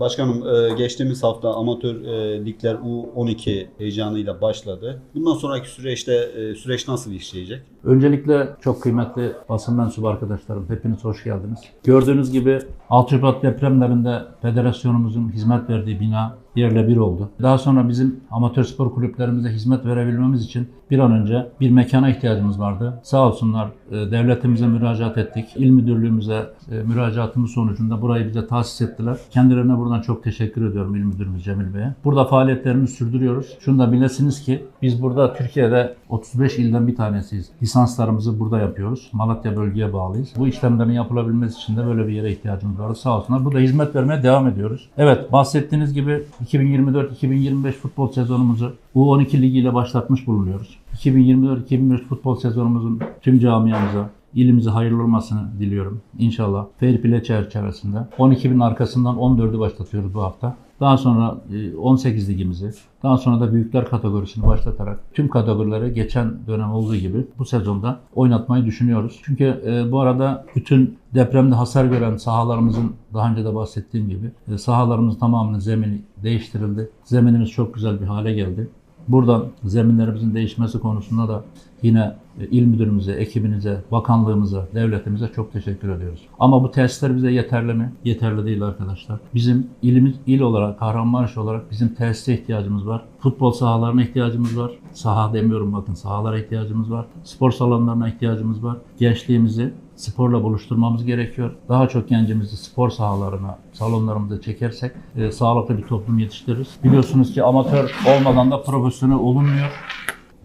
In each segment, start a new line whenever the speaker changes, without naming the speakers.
Başkanım e, geçtiğimiz hafta amatör e, ligler U12 heyecanıyla başladı. Bundan sonraki süreçte e, süreç nasıl işleyecek?
Öncelikle çok kıymetli basın mensubu arkadaşlarım, hepiniz hoş geldiniz. Gördüğünüz gibi 6 Şubat depremlerinde federasyonumuzun hizmet verdiği bina yerle bir oldu. Daha sonra bizim amatör spor kulüplerimize hizmet verebilmemiz için bir an önce bir mekana ihtiyacımız vardı. Sağ olsunlar e, devletimize müracaat ettik. İl müdürlüğümüze e, müracaatımız sonucunda burayı bize tahsis ettiler. Kendilerine buradan çok teşekkür ediyorum İl Müdürümüz Cemil Bey'e. Burada faaliyetlerimizi sürdürüyoruz. Şunu da bilesiniz ki biz burada Türkiye'de 35 ilden bir tanesiyiz. Lisanslarımızı burada yapıyoruz. Malatya bölgeye bağlıyız. Bu işlemlerin yapılabilmesi için de böyle bir yere ihtiyacımız vardı. Sağ olsunlar. Burada hizmet vermeye devam ediyoruz. Evet bahsettiğiniz gibi 2024-2025 futbol sezonumuzu U12 Ligi ile başlatmış bulunuyoruz. 2024-2025 futbol sezonumuzun tüm camiamıza, ilimize hayırlı olmasını diliyorum. İnşallah fair play çerçevesinde. 12 bin arkasından 14'ü başlatıyoruz bu hafta. Daha sonra e, 18 ligimizi, daha sonra da büyükler kategorisini başlatarak tüm kategorilere geçen dönem olduğu gibi bu sezonda oynatmayı düşünüyoruz. Çünkü e, bu arada bütün depremde hasar gören sahalarımızın daha önce de bahsettiğim gibi e, sahalarımızın tamamının zemini değiştirildi. Zeminimiz çok güzel bir hale geldi. Buradan zeminlerimizin değişmesi konusunda da yine e, il müdürümüze, ekibinize, bakanlığımıza, devletimize çok teşekkür ediyoruz. Ama bu tesisler bize yeterli mi? Yeterli değil arkadaşlar. Bizim ilimiz il olarak, Kahramanmaraş olarak bizim tesise ihtiyacımız var. Futbol sahalarına ihtiyacımız var. Saha demiyorum bakın sahalara ihtiyacımız var. Spor salonlarına ihtiyacımız var. Gençliğimizi sporla buluşturmamız gerekiyor. Daha çok gencimizi spor sahalarına, salonlarımıza çekersek e, sağlıklı bir toplum yetiştiririz. Biliyorsunuz ki amatör olmadan da profesyonel olunmuyor.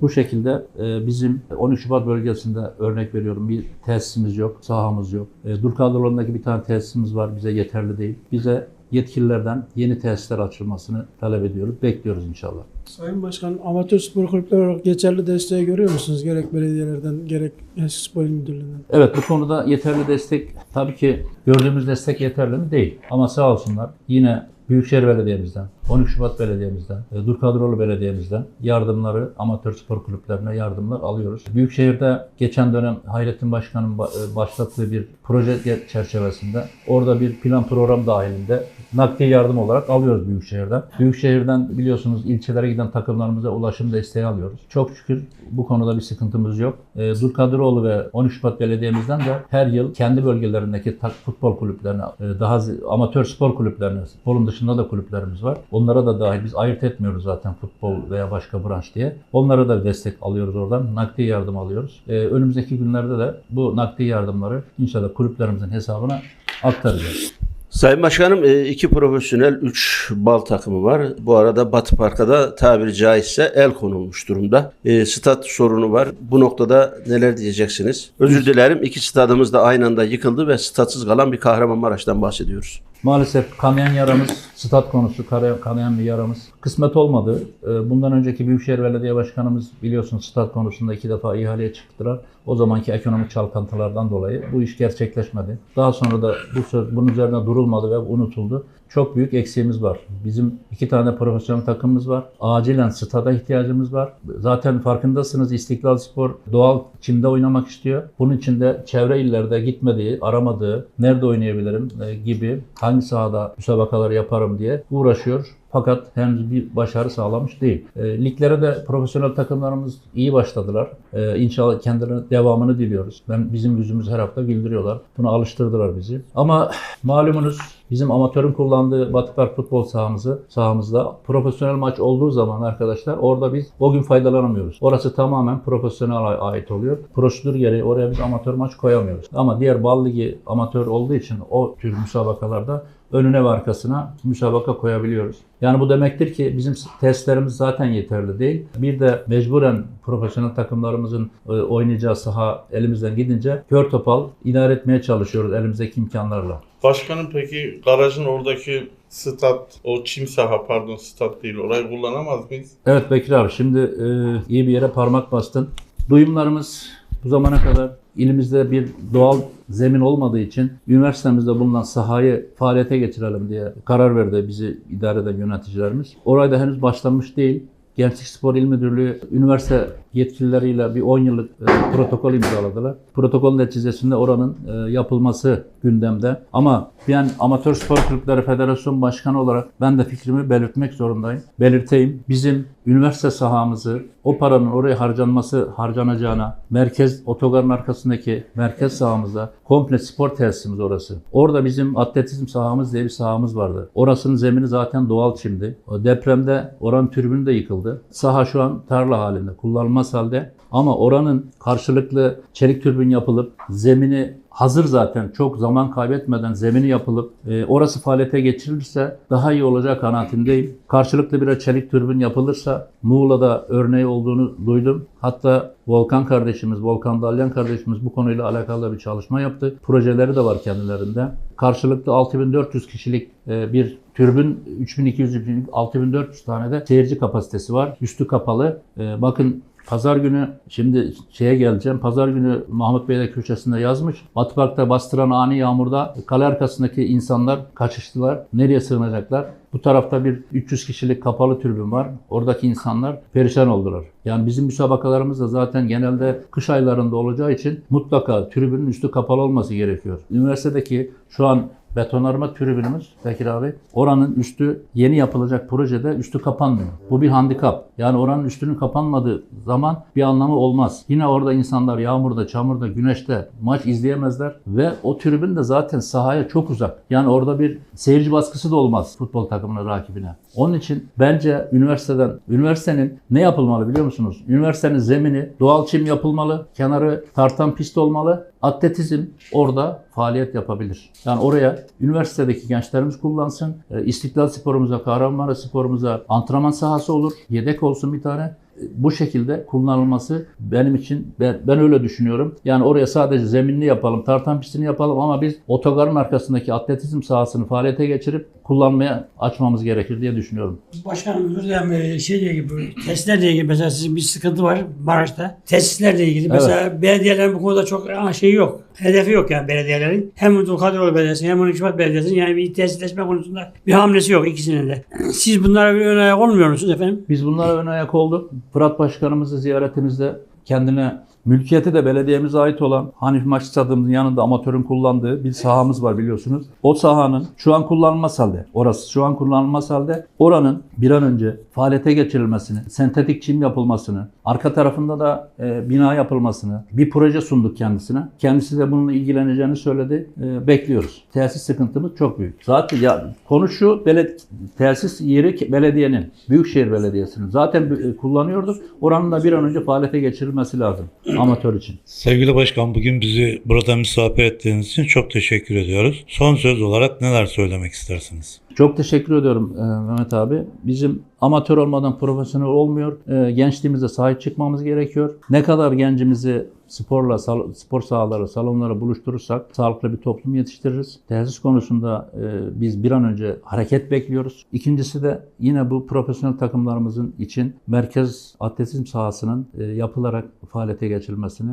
Bu şekilde e, bizim 13 Şubat bölgesinde örnek veriyorum bir tesisimiz yok, sahamız yok. E, Durkadırlı'ndaki bir tane tesisimiz var bize yeterli değil. Bize yetkililerden yeni tesisler açılmasını talep ediyoruz. Bekliyoruz inşallah.
Sayın Başkan, amatör spor kulüpleri olarak geçerli desteği görüyor musunuz? Gerek belediyelerden, gerek Gençlik Spor Müdürlüğü'nden.
Evet bu konuda yeterli destek tabii ki gördüğümüz destek yeterli mi? Değil. Ama sağ olsunlar yine Büyükşehir Belediye'mizden, 13 Şubat Belediye'mizden, e, Durkadroğlu Belediye'mizden yardımları amatör spor kulüplerine yardımlar alıyoruz. Büyükşehir'de geçen dönem Hayrettin Başkan'ın ba- e, başlattığı bir proje çerçevesinde orada bir plan program dahilinde nakdi yardım olarak alıyoruz Büyükşehir'den. Büyükşehir'den biliyorsunuz ilçelere giden takımlarımıza ulaşım desteği alıyoruz. Çok şükür bu konuda bir sıkıntımız yok. E, Durkadroğlu ve 13 Şubat Belediye'mizden de her yıl kendi bölgelerindeki futbol kulüplerine, daha amatör spor kulüplerine, futbolun dışında da kulüplerimiz var. Onlara da dahil biz ayırt etmiyoruz zaten futbol veya başka branş diye. Onlara da destek alıyoruz oradan. Nakdi yardım alıyoruz. E, önümüzdeki günlerde de bu nakdi yardımları inşallah kulüplerimizin hesabına aktaracağız.
Sayın Başkanım e, iki profesyonel, üç bal takımı var. Bu arada Batı Park'a da tabiri caizse el konulmuş durumda. E, stat sorunu var. Bu noktada neler diyeceksiniz? Özür dilerim iki stadımız da aynı anda yıkıldı ve statsız kalan bir Kahramanmaraş'tan bahsediyoruz.
Maalesef kanayan yaramız, stat konusu kanayan bir yaramız. Kısmet olmadı. Ee, Bundan önceki Büyükşehir Belediye Başkanımız biliyorsunuz stat konusunda iki defa ihaleye çıktılar. O zamanki ekonomik çalkantılardan dolayı bu iş gerçekleşmedi. Daha sonra da bu söz bunun üzerine durulmadı ve unutuldu. Çok büyük eksiğimiz var. Bizim iki tane profesyonel takımımız var. Acilen stada ihtiyacımız var. Zaten farkındasınız İstiklal Spor doğal çimde oynamak istiyor. Bunun için de çevre illerde gitmediği, aramadığı, nerede oynayabilirim e, gibi hangi sahada müsabakalar yaparım diye uğraşıyor. Fakat henüz bir başarı sağlamış değil. E, liglere de profesyonel takımlarımız iyi başladılar. E, inşallah kendilerine devamını diliyoruz. Ben bizim yüzümüzü her hafta güldürüyorlar. Buna alıştırdılar bizi. Ama malumunuz bizim amatörün kullandığı Batı Park futbol sahamızı sahamızda profesyonel maç olduğu zaman arkadaşlar orada biz o gün faydalanamıyoruz. Orası tamamen profesyonel ait oluyor. Prosedür gereği oraya biz amatör maç koyamıyoruz. Ama diğer bal ligi amatör olduğu için o tür müsabakalarda önüne ve arkasına müsabaka koyabiliyoruz. Yani bu demektir ki bizim testlerimiz zaten yeterli değil. Bir de mecburen profesyonel takımlarımızın e, oynayacağı saha elimizden gidince kör topal idare etmeye çalışıyoruz elimizdeki imkanlarla.
Başkanım peki garajın oradaki stat, o çim saha pardon stat değil orayı kullanamaz mıyız?
Evet Bekir abi şimdi e, iyi bir yere parmak bastın. Duyumlarımız bu zamana kadar ilimizde bir doğal zemin olmadığı için üniversitemizde bulunan sahayı faaliyete geçirelim diye karar verdi bizi idare eden yöneticilerimiz. Orayda henüz başlanmış değil. Gençlik Spor İl Müdürlüğü üniversite yetkilileriyle bir 10 yıllık e, protokol imzaladılar. Protokolün neticesinde oranın e, yapılması gündemde. Ama ben Amatör Spor Kulüpleri Federasyon Başkanı olarak ben de fikrimi belirtmek zorundayım. Belirteyim. Bizim üniversite sahamızı o paranın oraya harcanması harcanacağına merkez otogarın arkasındaki merkez sahamızda komple spor tesisimiz orası. Orada bizim atletizm sahamız diye bir sahamız vardı. Orasının zemini zaten doğal çimdi. O depremde oranın tribünü de yıkıldı. Saha şu an tarla halinde, kullanılmaz halde. Ama oranın karşılıklı çelik türbün yapılıp zemini hazır zaten çok zaman kaybetmeden zemini yapılıp e, orası faaliyete geçirilirse daha iyi olacak kanaatindeyim. Karşılıklı bir çelik türbün yapılırsa Muğla'da örneği olduğunu duydum. Hatta Volkan kardeşimiz, Volkan Dalyan kardeşimiz bu konuyla alakalı bir çalışma yaptı. Projeleri de var kendilerinde. Karşılıklı 6400 kişilik e, bir türbün 3200 6400 tane de seyirci kapasitesi var. Üstü kapalı. E, bakın Pazar günü şimdi şeye geleceğim. Pazar günü Mahmut Bey de köşesinde yazmış. Batı Park'ta bastıran ani yağmurda kale arkasındaki insanlar kaçıştılar. Nereye sığınacaklar? Bu tarafta bir 300 kişilik kapalı tribün var. Oradaki insanlar perişan oldular. Yani bizim müsabakalarımız da zaten genelde kış aylarında olacağı için mutlaka tribünün üstü kapalı olması gerekiyor. Üniversitedeki şu an betonarme tribünümüz Bekir abi oranın üstü yeni yapılacak projede üstü kapanmıyor. Bu bir handikap. Yani oranın üstünün kapanmadığı zaman bir anlamı olmaz. Yine orada insanlar yağmurda, çamurda, güneşte maç izleyemezler ve o tribün de zaten sahaya çok uzak. Yani orada bir seyirci baskısı da olmaz futbol takımına, rakibine. Onun için bence üniversiteden, üniversitenin ne yapılmalı biliyor musunuz? Üniversitenin zemini doğal çim yapılmalı, kenarı tartan pist olmalı. Atletizm orada faaliyet yapabilir. Yani oraya üniversitedeki gençlerimiz kullansın. E, İstiklal sporumuza, Kahramanmaraş sporumuza antrenman sahası olur. Yedek olsun bir tane. Bu şekilde kullanılması benim için ben, ben öyle düşünüyorum. Yani oraya sadece zeminini yapalım, tartan pistini yapalım ama biz otogarın arkasındaki atletizm sahasını faaliyete geçirip kullanmaya açmamız gerekir diye düşünüyorum.
Başkanım hocam e, şeyle ilgili tesislerle ilgili mesela sizin bir sıkıntı var Maraş'ta. Tesislerle ilgili mesela belediyelerin bu konuda çok şeyi yok. Hedefi yok yani belediyelerin. Hem Abdülkadiroğlu Belediyesi hem Şubat Belediyesi'nin yani bir tesisleşme konusunda bir hamlesi yok ikisinin de. Siz bunlara bir ön ayak olmuyor musunuz efendim?
Biz bunlara ön ayak olduk. Fırat Başkanımızı ziyaretimizde kendine mülkiyeti de belediyemize ait olan Hanif Maç Stadımızın yanında amatörün kullandığı bir sahamız var biliyorsunuz. O sahanın şu an kullanılmaz halde. Orası şu an kullanılmaz halde. Oranın bir an önce faaliyete geçirilmesini, sentetik çim yapılmasını, arka tarafında da e, bina yapılmasını bir proje sunduk kendisine. Kendisi de bununla ilgileneceğini söyledi. E, bekliyoruz. Tesis sıkıntımız çok büyük. Zaten ya konu şu beled tesis yeri belediyenin, Büyükşehir Belediyesi'nin. Zaten e, kullanıyorduk. Oranın da bir an önce faaliyete geçirilmesi lazım amatör için.
Sevgili başkan bugün bizi burada misafir ettiğiniz için çok teşekkür ediyoruz. Son söz olarak neler söylemek istersiniz?
Çok teşekkür ediyorum e, Mehmet abi. Bizim amatör olmadan profesyonel olmuyor. E, gençliğimize sahip çıkmamız gerekiyor. Ne kadar gencimizi sporla, spor sahaları, salonlara buluşturursak sağlıklı bir toplum yetiştiririz. Tesis konusunda e, biz bir an önce hareket bekliyoruz. İkincisi de yine bu profesyonel takımlarımızın için merkez atletizm sahasının yapılarak faaliyete geçirilmesini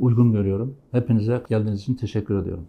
uygun görüyorum. Hepinize geldiğiniz için teşekkür ediyorum.